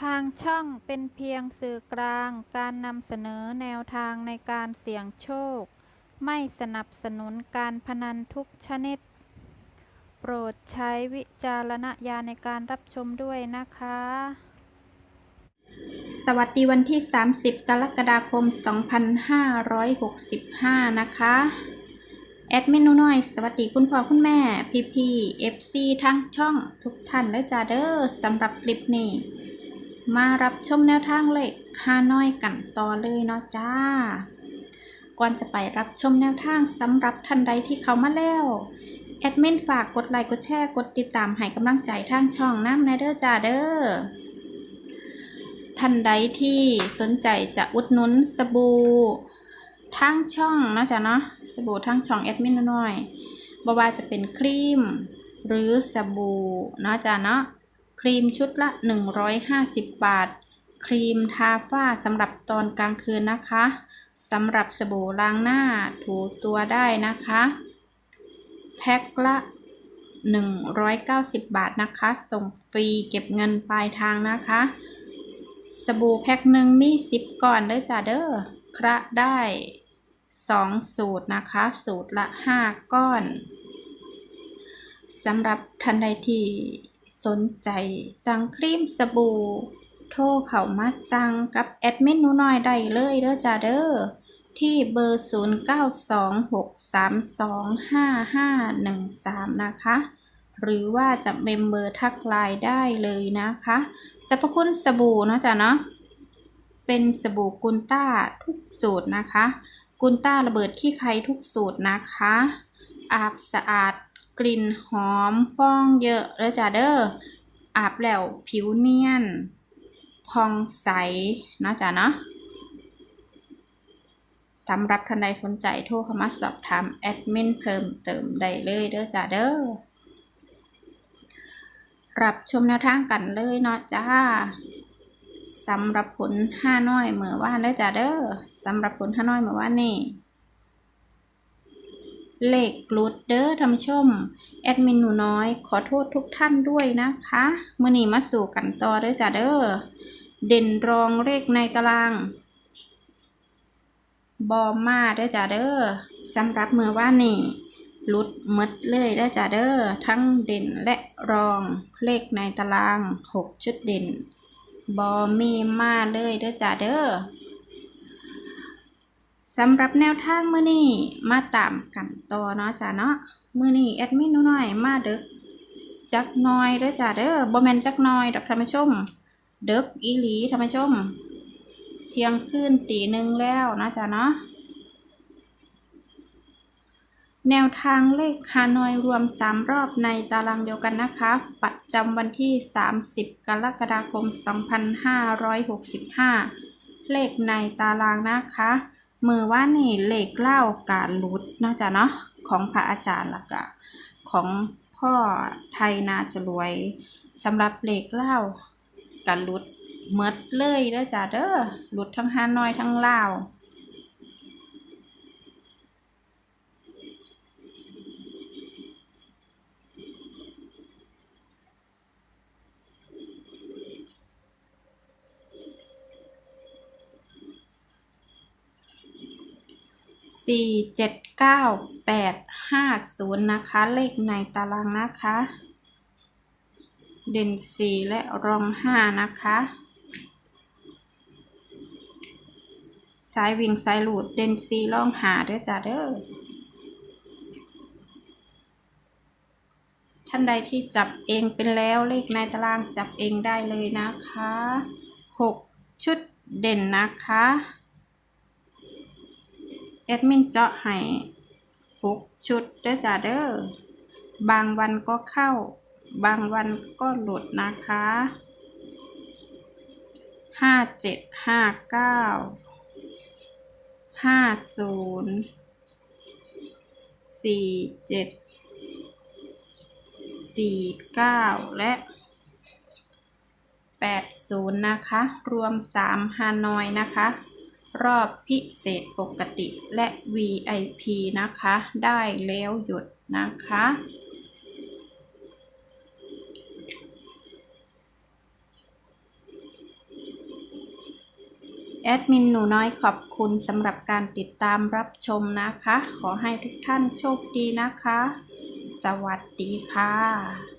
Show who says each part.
Speaker 1: ทางช่องเป็นเพียงสื่อกลางการนำเสนอแนวทางในการเสี่ยงโชค ไม่สนับสนุนการพนันทุกชนิด โปรดใช้วิจารณญาณในการรับชมด้วยนะคะ
Speaker 2: สวัสดีวันที่ 30 กรกฎาคม 2565 นะคะ แอดมินหนูน้อย สวัสดีคุณพ่อคุณแม่ พี่พีเอฟซีทั้งช่องทุกท่านและจ้าเด้อสำหรับคลิปนี้ มารับชมแนวทางเลขฮานอยกันต่อเลยเนาะจ้า ก่อนจะไปรับชมแนวทางสำหรับท่านใดที่เขามาแล้ว แอดมินฝากกดไลค์กดแชร์กดติดตามให้กำลังใจทางช่องน้ำในเด้อจ้าเด้อ ท่านใดที่สนใจจะอุดหนุนสบู่ทางช่องนะจ๊ะเนาะสบู่ทางช่องแอดมินน้อยบ่ว่าจะเป็นครีม หรือสบู่นะจ๊ะเนาะ ครีมชุดละ 150 บาท ครีมทาฝ้าสำหรับตอนกลางคืนนะคะสำหรับสบู่ล้างหน้าถูตัวได้นะคะ แพ็คละ 190 บาทนะคะ ส่งฟรีเก็บเงินปลายทางนะคะ สบู่แพ็คหนึ่งมีสิบก่อนเด้อจ้าเด้อคระได้สองสูตรนะคะ สูตรละห้าก้อนสำหรับท่านใดที่ สนใจ สั่งครีมสบู่ โทรเข้ามาสั่งกับแอดมินหนูน้อยได้เลยเด้อจ้าเด้อที่เบอร์ 0926325513 นะคะ หรือว่าจะเมมเบอร์ทักไลน์ได้เลยนะคะสรรพคุณสบู่เนาะจ๊ะเนาะเป็นสบู่กุนต้าทุกสูตรนะคะ กุนต้าระเบิดขี้ใครทุกสูตรนะคะ อาบสะอาด กลิ่นหอมฟองเยอะเลยจ้ะเด้ออาบแล้วผิวเนียนพองใสเนาะจ๊ะเนาะสำหรับท่านใดสนใจโทรเข้ามาสอบถามแอดมินเพิ่มเติมได้เลยเด้อจ้ะเด้อรับชมแนวทางกันเลยเนาะจ้าสำหรับผลห้าน้อยเมื่อวานเด้อจ้าเด้อสำหรับผลห้าน้อยเมื่อวานนี่ เลขกลุดเด้อท่านผู้ชม แอดมินหนูน้อย ขอโทษทุกท่านด้วยนะคะเมื่อนี้มาสู่กันต่อเด้อจ้าเด้อเด่นรองเลขในตาราง บอมมาเด้อจ้าเด้อสำหรับเมื่อว่านี่ลุดมดเลยได้อจ้าเด้อทั้งเด่นและรองเลขในตาราง 6 ชุดเด่น บอมีมาเลยเด้อจ้าเด้อ สำหรับแนวทางมื้อนี้มาตามกันต่อเนาะจ้าเนาะมื้อนี้แอดมินหนูน้อยมาเด็กจักน้อยเด้อจ้าเด้อบ่แม่นจักน้อยดอกท่านผู้ชมเด็กอีหลีท่านผู้ชม เที่ยงคืนตีหนึ่งแล้วเนาะจ้าเนาะแนวทางเลขฮานอยรวม 3 รอบในตารางเดียวกันนะคะ ประจำวันที่ 30 กรกฎาคม 2565 เลขในตารางนะคะ มือว่านี่เลขเล่าการลุดนะจ๊ะเนาะของพระอาจารย์ละกะของพ่อไทยนาจะรวยสำหรับเลขเล่าการลุดเมดเลยเด้อจ้าเด้อหลุดทั้งฮานอยทั้งเล่า สี่เจ็ดเก้าแปดห้าศูนย์นะคะ เลขในตารางนะคะ เด่นสี่และรองห้านะคะสายวิ่งสายหลุดเด่นสี่รองหาเด้อจ้าเด้อท่านใดที่จับเองเป็นแล้วเลขในตารางจับเองได้เลยนะคะหกชุดเด่นนะคะ แอดมินเจาะให้หกชุดเด้อจ้าเด้อบางวันก็เข้า บางวันก็หลุดนะคะห้าเจ็ดห้าเก้าห้าศูนย์สี่เจ็ดสี่เก้าและแปดศูนย์นะคะ รวมสามฮานอยนะคะ รอบพิเศษปกติและ VIP นะคะ ได้แล้วหยุดนะคะ แอดมินหนูน้อยขอบคุณสำหรับการติดตามรับชมนะคะ ขอให้ทุกท่านโชคดีนะคะ สวัสดีค่ะ